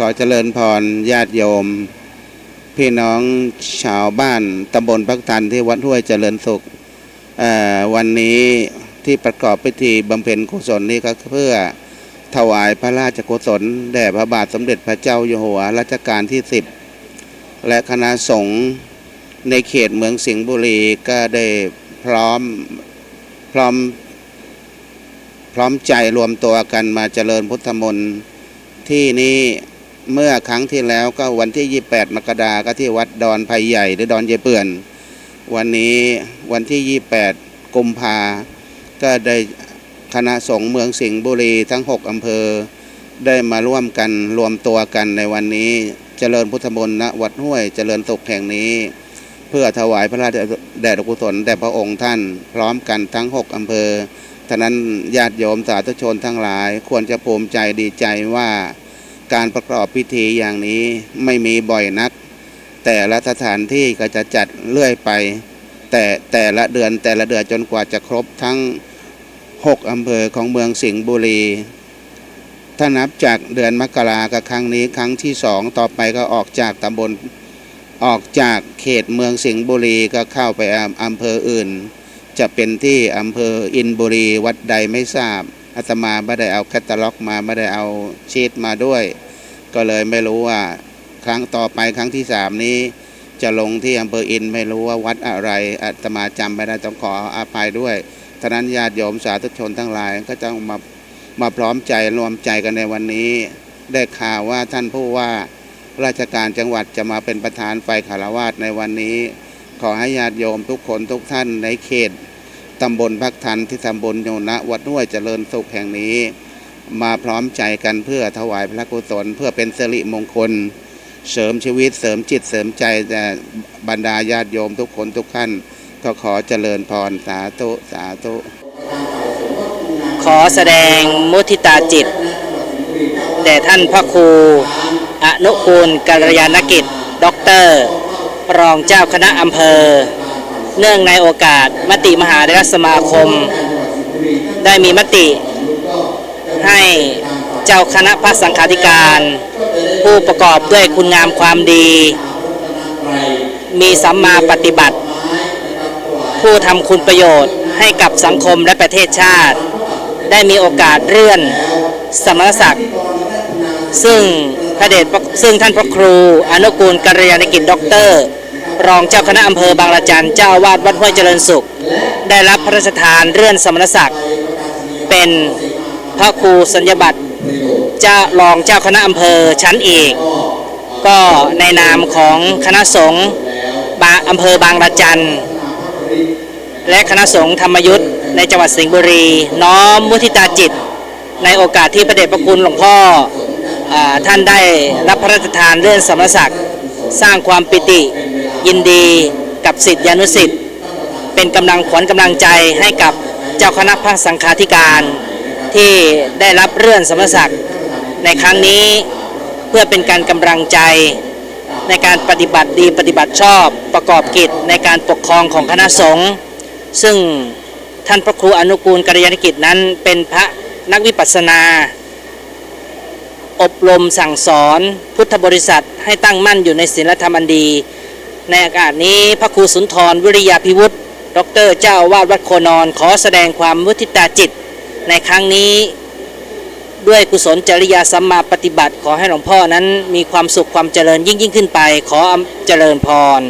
ขอเจริญพรญาติโยม พี่น้องชาวบ้านตำบลพักทันที่วัดห้วยเจริญสุขวันนี้ที่ประกอบพิธีบำเพ็ญกุศลนี้ก็เพื่อถวายพระราชกุศลแด่พระบาทสมเด็จพระเจ้าอยู่หัวรัชกาลที่10และคณะสงฆ์ในเขตเมืองสิงห์บุรีก็ได้พร้อมพร้อมพร้อมใจรวมตัวกันมาเจริญพุทธมนต์ที่นี้ เมื่อครั้งที่แล้วก็วันที่ 28 มกราก็ที่วัดดอนไผ่ใหญ่หรือดอนเยเปื่อน วันนี้วันที่ 28 กุมภาก็ได้คณะสงฆ์เมืองสิงห์บุรีทั้ง 6 อำเภอ ได้มาร่วมกันรวมตัวกันในวันนี้เจริญพุทธมนต์ณวัดห้วยเจริญสุขแห่งนี้ เพื่อถวายพระราชแด่กุศลแด่พระองค์ท่านพร้อมกันทั้ง 6 อำเภอฉะนั้นญาติโยมสาธุชนทั้งหลาย ควรจะภูมิใจดีใจว่า การประกอบพิธีอย่างนี้ไม่มีบ่อยนัก แต่ละสถานที่ก็จะจัดเรื่อยไป แต่แต่ละเดือนแต่ละเดือนจนกว่าจะครบทั้ง 6 อำเภอของเมืองสิงห์บุรี ถ้านับจากเดือนมกรากับครั้งนี้ครั้งที่สองต่อไปก็ออกจากตำบลออกจากเขตเมืองสิงห์บุรีก็เข้าไปอำอำเภออื่น จะเป็นที่อำเภออินบุรีวัดใดไม่ทราบ อาตมาไม่ได้เอาแคตตาล็อกมาไม่ได้เอาชีตมาด้วย ก็เลยไม่รู้ว่าครั้งต่อไปครั้งที่สามนี้ จะลงที่อำเภออินไม่รู้ว่าวัดอะไรอาตมาจำไม่ได้ต้องขออภัยด้วยท่านั้นญาติโยมสาธุชนทั้งหลายก็จะมามาพร้อมใจรวมใจกันในวันนี้ ได้ข่าวว่าท่านผู้ว่าราชการจังหวัดจะมาเป็นประธานไฟคารวาสในวันนี้ ขอให้ญาติโยมทุกคนทุกท่านในเขต ตำบลพักทันที่ตำบลโยนะวัดห้วยเจริญสุขแห่งนี้ มาพร้อมใจกันเพื่อถวายพระกุศลเพื่อเป็นสิริมงคล เสริมชีวิตเสริมจิตเสริมใจแต่บรรดาญาติโยมทุกคนทุกท่านก็ขอเจริญพรสาธุสาธุขอแสดงมุทิตาจิตแด่ท่านพระครูอนุกูลกัลยาณกิจ ด็อกเตอร์ รองเจ้าคณะอำเภอ เนื่องในโอกาสมติมหาเถรสมาคม ได้มีมติ ให้เจ้าคณะพระสังฆาธิการ ผู้ประกอบด้วยคุณงามความดี มีสัมมาปฏิบัติ ผู้ทำคุณประโยชน์ให้กับสังคมและประเทศชาติ ได้มีโอกาสเลื่อนสมณศักดิ์ซึ่งพระเดชซึ่งท่านพระครูอนุกูลกัลยาณกิจด็อกเตอร์ รองเจ้าคณะอำเภอบางละจันเจ้าวาดวัดห้วยเจริญสุข ได้รับพระราชทานเลื่อนสมณศักดิ์ เป็นพระครูสัญญบัตรเจ้ารองเจ้าคณะอำเภอชั้นเอกก็ในนามของคณะสงฆ์บาอำเภอบางละจันและคณะสงฆ์ธรรมยุทธ์ในจังหวัดสิงห์บุรี น้อมมุทิตาจิต ในโอกาสที่พระเดชพระคุณหลวงพ่ออท่านได้รับพระราชทานเลื่อนสมณศักดิ์สร้างความปิติ ยินดีกับสิทธิานุสิทธิ์เป็นกำลังขวัญกำลังใจให้กับเจ้าคณะพระสังฆาธิการ ที่ได้รับเลื่อนสมณศักดิ์ในครั้งนี้เพื่อเป็นการกำลังใจในการปฏิบัติดีปฏิบัติชอบประกอบกิจในการปกครองของคณะสงฆ์ซึ่งท่านพระครูอนุกูลกัลยาณกิจนั้นเป็นพระนักวิปัสสนา อบรมสั่งสอนพุทธบริษัทให้ตั้งมั่นอยู่ในศีลธรรมอันดี ในอากาศนี้พระครูสุนทรวิริยาพิวุฒิดรเจ้าอาวาดวัดโคนอนขอแสดงความมุทิตาจิต ในครั้งนี้ ด้วยกุศลจริยาสัมมาปฏิบัติ ขอให้หลวงพ่อนั้นมีความสุขความเจริญยิ่งยิ่งขึ้นไป ขอเจริญพร